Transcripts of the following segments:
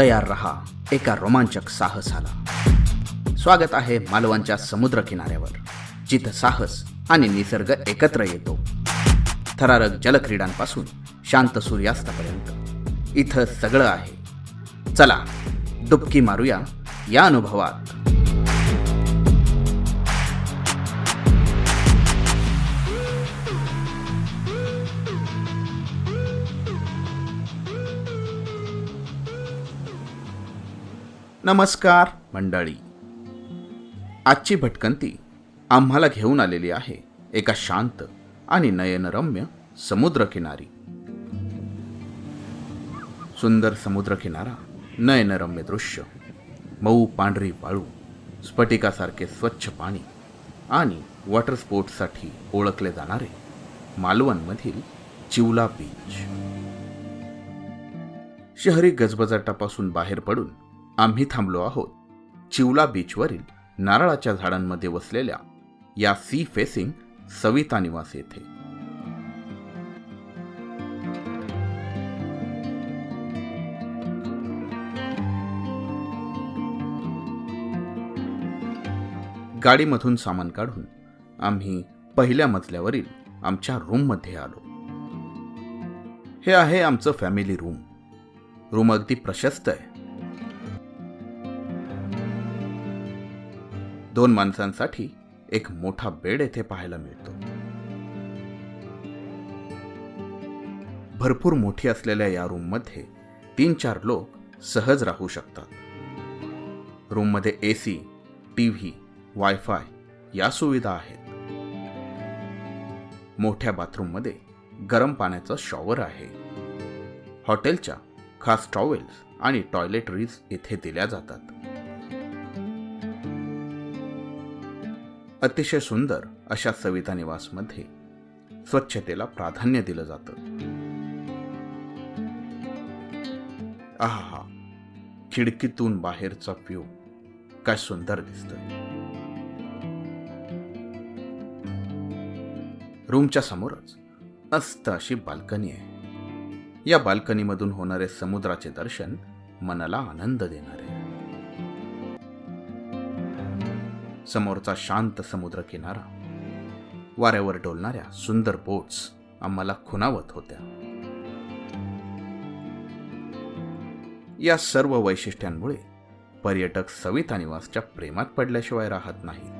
तयार रहा. एका रोमांचक साहसाला. स्वागत आहे मालवणच्या समुद्र किनाऱ्यावर जिथं साहस आणि निसर्ग एकत्र येतो. थरारक जलक्रीडांपासून शांत सूर्यास्तापर्यंत. इथं सगळं आहे. चला डुबकी मारूया या अनुभवात. नमस्कार. मंडळी आजची भटकंती आम्हाला घेऊन आलेली आहे एका शांत आणि नयनरम्य समुद्रकिनारी. सुंदर समुद्रकिनारा नयनरम्य दृश्य मऊ पांढरी वाळू स्फटिकासारखे स्वच्छ पाणी आणि वॉटर स्पोर्ट्ससाठी ओळखले जाणारे मालवणमधील चिवला बीच. शहरी गजबजाटापासून बाहेर पडून आम्ही थांबलो आहोत. चिवला बीचवरील नारळाच्या झाडांमध्ये वसलेल्या या सी फेसिंग सविता निवास येथे. गाडीमधून सामान काढून आम्ही पहिल्या मजल्यावरील आमच्या रूममध्ये आलो. हे आहे आमचं फॅमिली रूम रूम अगदी प्रशस्त आहे. दोन माणसांसाठी एक मोठा बेड येथे पाहायला मिळतो. भरपूर मोठी असलेल्या या रूममध्ये तीन चार लोक सहज राहू शकतात. रूममध्ये A C T V wifi या सुविधा आहेत. मोठ्या बाथरूममध्ये गरम पाण्याचा शॉवर आहे. हॉटेलच्या खास टॉवेल्स आणि टॉयलेटरीज येथे दिल्या जातात. अतिशय सुंदर अशा सविता निवासमध्ये स्वच्छतेला प्राधान्य दिलं जातं. आहा खिडकीतून बाहेरचा व्ह्यू काय सुंदर दिसत रूमच्या समोरच मस्त अशी बाल्कनी आहे. या बाल्कनीमधून होणारे समुद्राचे दर्शन मनाला आनंद देणारे. समोरचा शांत समुद्र किनारा. वाऱ्यावर डोलणाऱ्या सुंदर बोट्स आम्हाला खुणावत होत्या. या सर्व वैशिष्ट्यांमुळे पर्यटक सविता निवासच्या प्रेमात पडल्याशिवाय राहत नाहीत.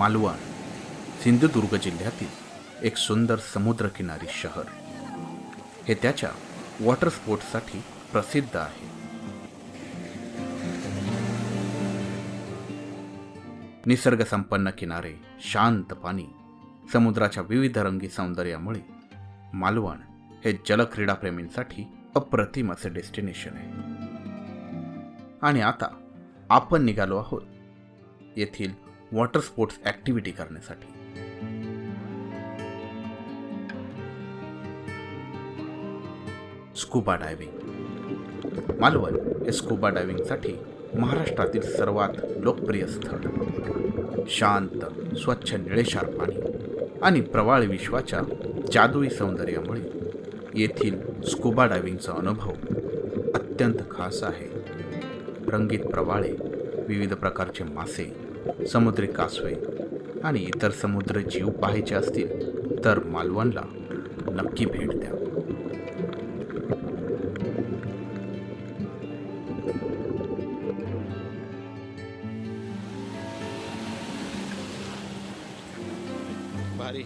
मालवण सिंधुदुर्ग जिल्ह्यातील एक सुंदर समुद्रकिनारी शहर. हे त्याच्या वॉटर स्पोर्ट्ससाठी प्रसिद्ध आहे. निसर्गसंपन्न किनारे शांत पाणी समुद्राच्या विविध रंगी सौंदर्यामुळे मालवण हे जलक्रीडाप्रेमींसाठी अप्रतिम असे डेस्टिनेशन आहे. आणि आता आपण निघालो आहोत येथील वॉटर स्पोर्ट्स ॲक्टिव्हिटी करण्यासाठी. स्कूबा डायव्हिंग मालवण हे स्कूबा डायव्हिंगसाठी महाराष्ट्रातील सर्वात लोकप्रिय स्थळ. शांत स्वच्छ निळेशार पाणी आणि प्रवाळ विश्वाच्या जादुई सौंदर्यामुळे येथील स्कुबा डायव्हिंगचा अनुभव अत्यंत खास आहे. रंगीत प्रवाळे विविध प्रकारचे मासे समुद्री कासवे आणि इतर समुद्र जीव पाहायचे असतील तर मालवणला नक्की भेट द्या.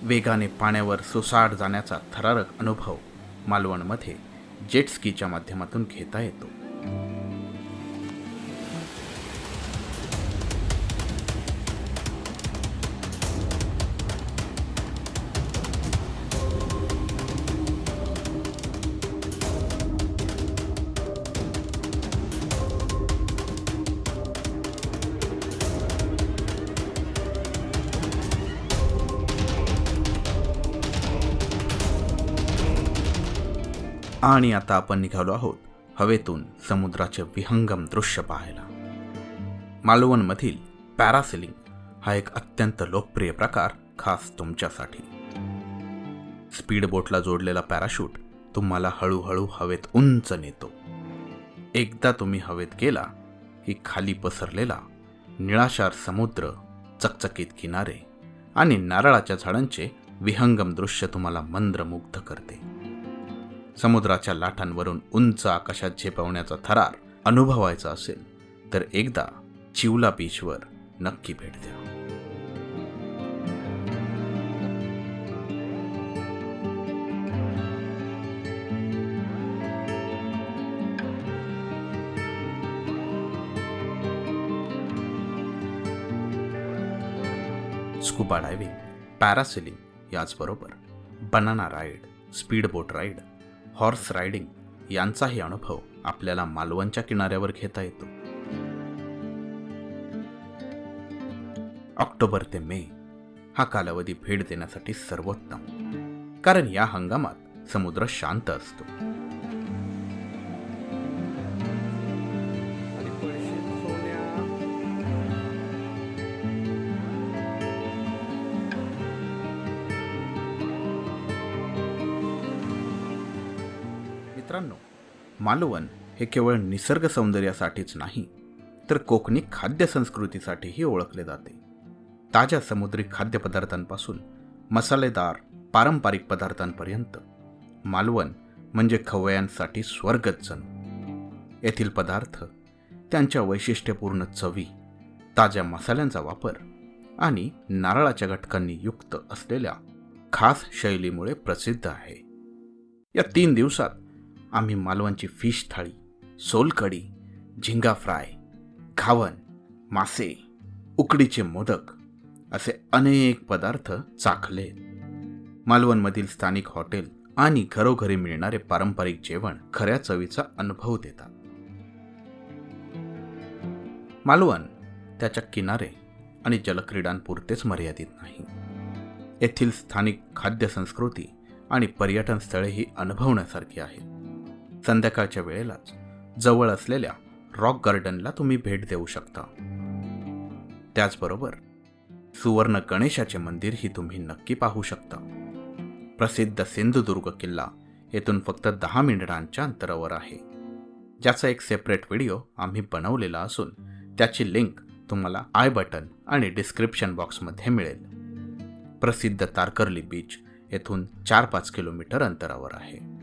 वेगाने पाण्यावर सुसाट जाण्याचा थरारक अनुभव मालवणमध्ये जेट स्कीच्या माध्यमातून घेता येतो. आणि आता आपण निघालो आहोत हवेतून समुद्राचे विहंगम दृश्य पाहायला. मालवणमधील पॅरासेलिंग हा एक अत्यंत लोकप्रिय प्रकार खास तुमच्यासाठी. स्पीड बोटला जोडलेला पॅराशूट तुम्हाला हळूहळू हवेत उंच नेतो. एकदा तुम्ही हवेत गेला की खाली पसरलेला निळाशार समुद्र चकचकीत किनारे आणि नारळाच्या झाडांचे विहंगम दृश्य तुम्हाला मंत्रमुग्ध करते. समुद्राच्या लाटांवरून उंच आकाशात झेपवण्याचा थरार अनुभवायचा असेल तर एकदा चिवला बीचवर नक्की भेट द्या. स्कूबा डायव्हिंग पॅरासेलिंग याचबरोबर banana ride speed boat ride horse riding यांचाही अनुभव आपल्याला मालवणच्या किनाऱ्यावर घेता येतो. ऑक्टोबर ते मे हा कालावधी भेट देण्यासाठी सर्वोत्तम कारण या हंगामात समुद्र शांत असतो. मित्रांनो मालवण हे केवळ निसर्ग सौंदर्यासाठीच नाही तर कोकणी खाद्य संस्कृतीसाठीही ओळखले जाते. ताज्या समुद्री खाद्यपदार्थांपासून मसालेदार पारंपरिक पदार्थांपर्यंत मालवण म्हणजे खवयांसाठी स्वर्गच जणू. येथील पदार्थ त्यांच्या वैशिष्ट्यपूर्ण चवी ताज्या मसाल्यांचा वापर आणि नारळाच्या घटकांनी युक्त असलेल्या खास शैलीमुळे प्रसिद्ध आहे. या तीन दिवसात आम्ही मालवणची फिश थाळी सोलकडी झिंगा फ्राय घावन मासे उकडीचे मोदक असे अनेक पदार्थ चाखले. मालवणमधील स्थानिक हॉटेल आणि घरोघरी मिळणारे पारंपरिक जेवण खऱ्या चवीचा अनुभव देतात. मालवण त्याच्या किनारे आणि जलक्रीडांपुरतेच मर्यादित नाही. येथील स्थानिक खाद्य संस्कृती आणि पर्यटन स्थळेही अनुभवण्यासारखी आहेत. संध्याकाळच्या वेळेलाच जवळ असलेल्या रॉक गार्डनला तुम्ही भेट देऊ शकता. त्याचबरोबर सुवर्ण गणेशाचे मंदिरही तुम्ही नक्की पाहू शकता. प्रसिद्ध सिंधुदुर्ग किल्ला येथून फक्त दहा मिनिटांच्या अंतरावर आहे. ज्याचा एक सेपरेट व्हिडिओ आम्ही बनवलेला असून त्याची लिंक तुम्हाला आय बटन आणि डिस्क्रिप्शन बॉक्समध्ये मिळेल. प्रसिद्ध तारकर्ली बीच येथून चार पाच किलोमीटर अंतरावर आहे.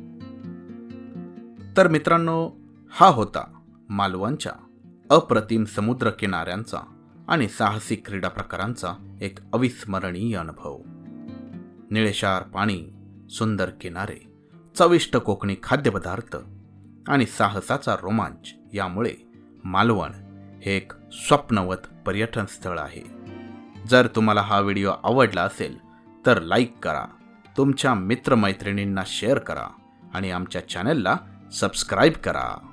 तर मित्रांनो हा होता मालवणच्या अप्रतिम समुद्र किनाऱ्यांचा आणि साहसी क्रीडा प्रकारांचा एक अविस्मरणीय अनुभव. निळेशार पाणी सुंदर किनारे चविष्ट कोकणी खाद्यपदार्थ आणि साहसाचा रोमांच यामुळे मालवण हे एक स्वप्नवत पर्यटन स्थळ आहे. जर तुम्हाला हा व्हिडिओ आवडला असेल तर लाईक करा तुमच्या मित्रमैत्रिणींना शेअर करा आणि आमच्या चॅनलला सबस्क्राईब करा.